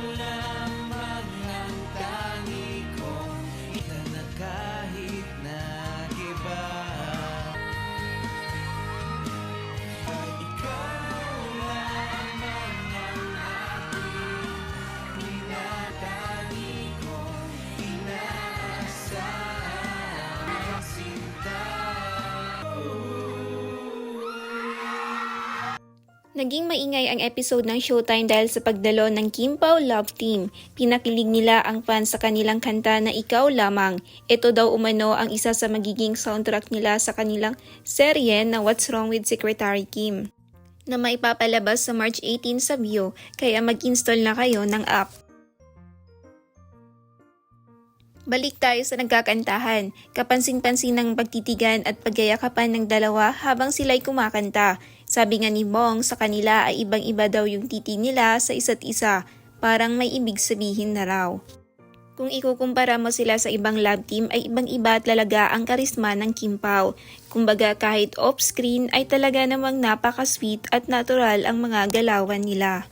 now. Naging maingay ang episode ng Showtime dahil sa pagdalo ng Kim Pao Love Team. Pinakilig nila ang fans sa kanilang kanta na Ikaw Lamang. Ito daw umano ang isa sa magiging soundtrack nila sa kanilang serye na What's Wrong with Secretary Kim na maipapalabas sa March 18 sa View kaya mag-install na kayo ng app. Balik tayo sa nagkakantahan. Kapansin-pansin ng pagtitigan at paggayakapan ng dalawa habang sila'y kumakanta. Sabi nga ni Bong sa kanila ay ibang-iba daw yung titig nila sa isa't isa. Parang may ibig sabihin na raw. Kung ikukumpara mo sila sa ibang lab team ay ibang-iba talaga ang karisma ng Kim Pao. Kumbaga kahit off-screen ay talaga namang napaka-sweet at natural ang mga galawan nila.